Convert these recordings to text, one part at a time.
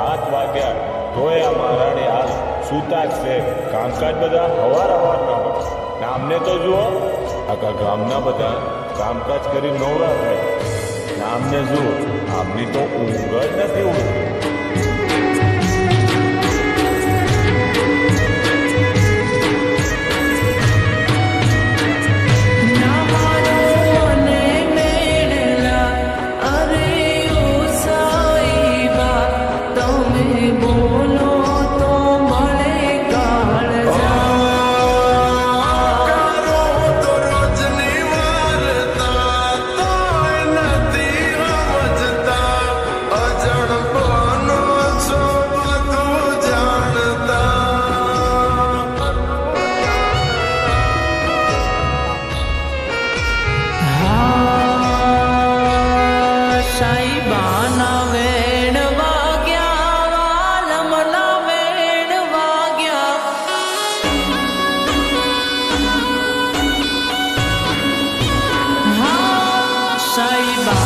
હાથ વાગ્યા તોય આ મહારાણી હાલ સૂતા જ છે. કામકાજ બધા હવાર હવારના નામને તો જુઓ. આખા ગામના બધા કામકાજ કરી નવરા થાય. નામને જુઓ. આમની તો ઊંઘ જ નથી ઊંઘ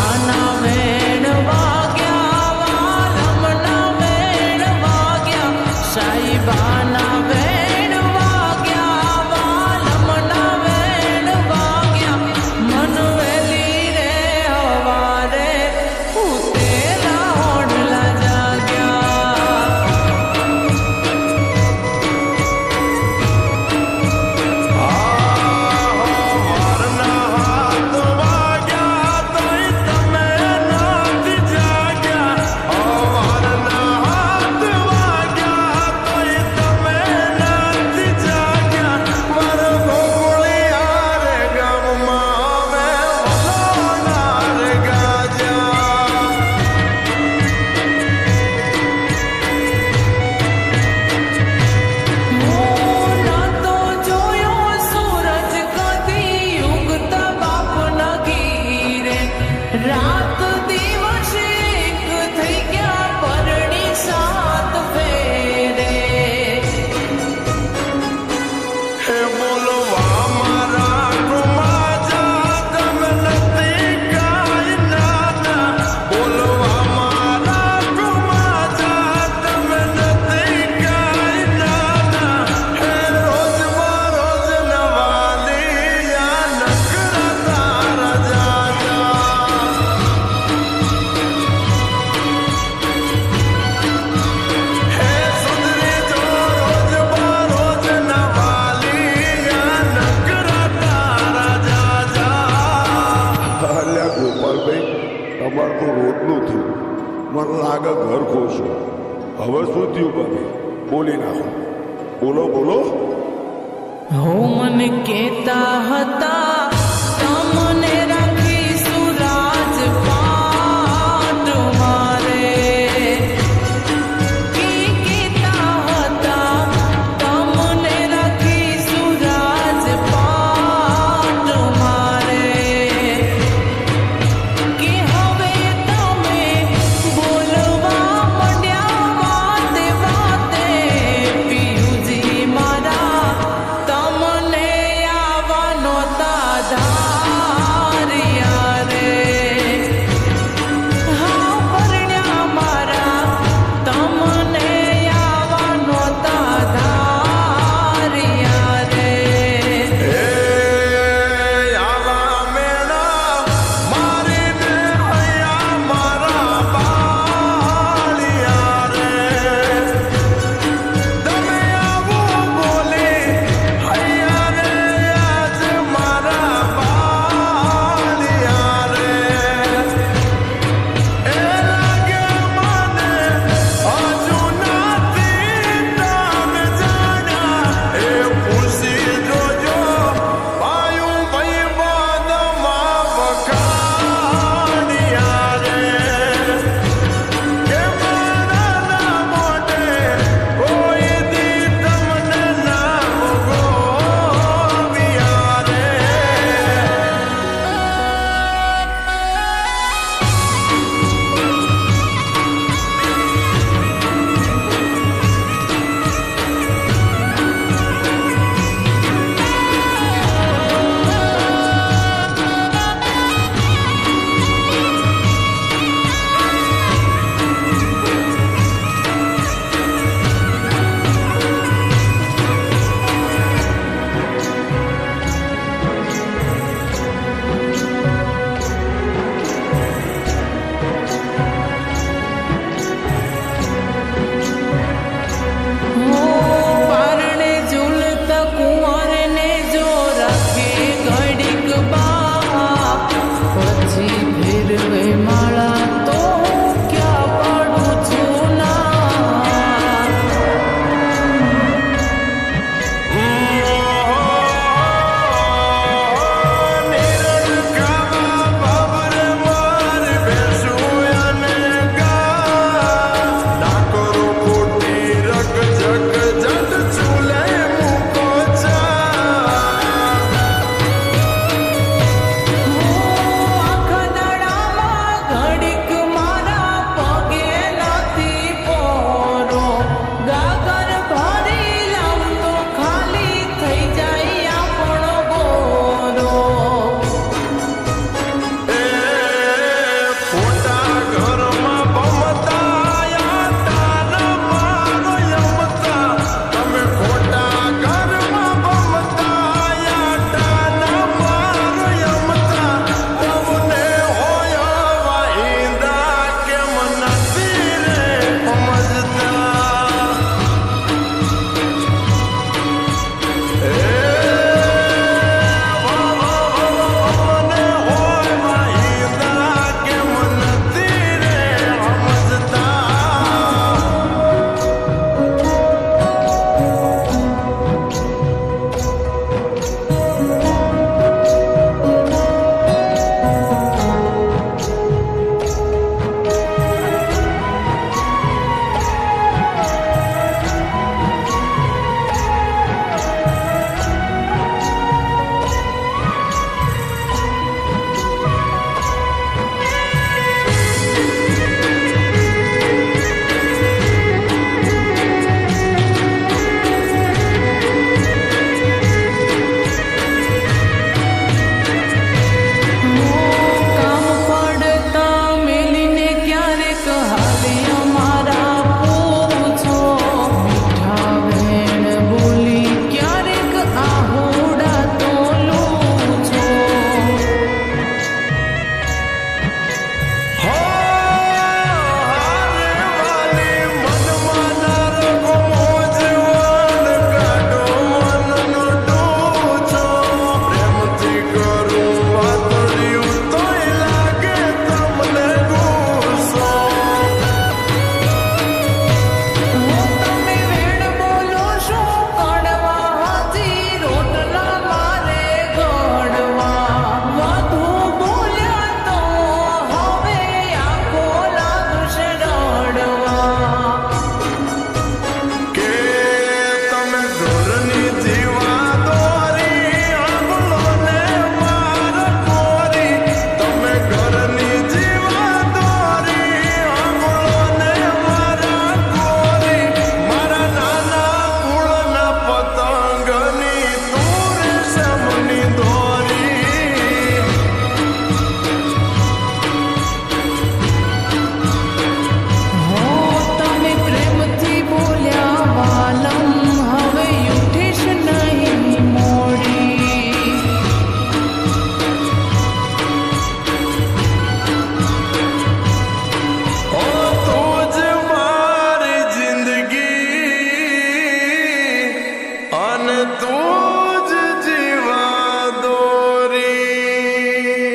નાના મેળવા થયું. મને લાગે ઘર ખોશું હવે શું થયું ભાભી? બોલી નાખો. બોલો બોલો. હું મને કેતા હતા